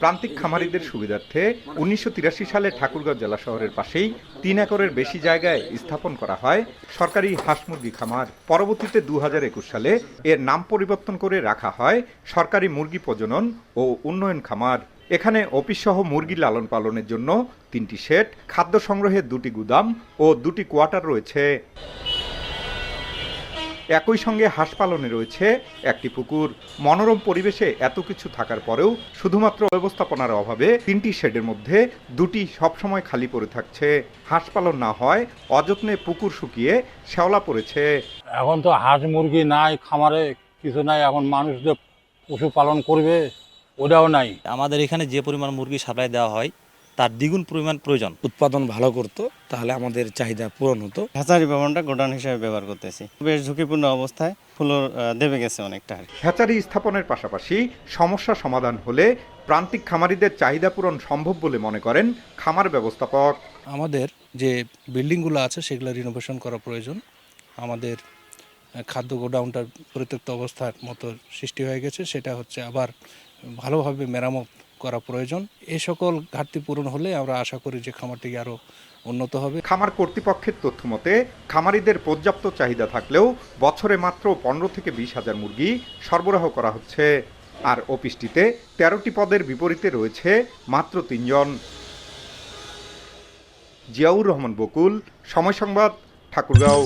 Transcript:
প্রান্তিক খামারিদের সুবিধার্থে উনিশশো তিরাশি সালে ঠাকুরগাঁও জেলা শহরের পাশেই তিন একরের বেশি জায়গায় স্থাপন করা হয় সরকারি হাঁস মুরগি খামার। পরবর্তীতে দু হাজার একুশ সালে এর নাম পরিবর্তন করে রাখা হয় সরকারি মুরগি প্রজনন ও উন্নয়ন খামার। এখানে অফিস সহ মুরগি লালন পালনের জন্য তিনটি শেড খাদ্য সংগ্রহের দুটি গুদাম ও দুটি কোয়ার্টার রয়েছে। একই সঙ্গে হাঁস পালনে রয়েছে একটি পুকুর। মনোরম পরিবেশে এত কিছু থাকার পরেও শুধুমাত্র ব্যবস্থাপনার অভাবে তিনটি শেডের মধ্যে দুটি সবসময় খালি পড়ে থাকছে। হাঁস পালন না হয় অযত্নে পুকুর শুকিয়ে শ্যাওলা পড়েছে। এখন তো হাঁস মুরগি নাই খামারে কিছু নাই এখন মানুষ যে পশুপালন করবে ওটাও নাই। আমাদের এখানে যে পরিমাণ মুরগি সাপ্লাই দেওয়া হয় তার দ্বিগুণ পরিমাণ প্রয়োজন। উৎপাদন ভালো করতো তাহলে আমাদের চাহিদা পূরণ হতো। হ্যাচারি ভবনটা গোডাউন হিসেবে ব্যবহার করতেছি। বেশ ঝুঁকিপূর্ণ অবস্থায় ফ্লোর দেবে গেছে অনেকটা হ্যাচারি স্থাপনের পাশাপাশি সমস্যা সমাধান হলে প্রান্তিক খামারিদের চাহিদা পূরণ সম্ভব বলে মনে করেন খামার ব্যবস্থাপক। আমাদের যে বিল্ডিংগুলো আছে সেগুলো রিনোভেশন করা প্রয়োজন। আমাদের খাদ্য গোডাউনটার পরিত্যক্ত অবস্থার মতো সৃষ্টি হয়ে গেছে। সেটা হচ্ছে আবার ভালোভাবে মেরামত করা প্রয়োজন। এ সকল ঘাটতি পূরণ হলে আমরা আশা করি যে খামারটি আরও উন্নত হবে। খামার কর্তৃপক্ষের তথ্য মতে, খামারিদের পর্যাপ্ত চাহিদা থাকলেও বছরে মাত্র পনেরো থেকে বিশ হাজার মুরগি সরবরাহ করা হচ্ছে। আর অফিসটিতে তেরোটি পদের বিপরীতে রয়েছে মাত্র তিনজন। জিয়াউর রহমান বকুল, সময় সংবাদ, ঠাকুরগাঁও।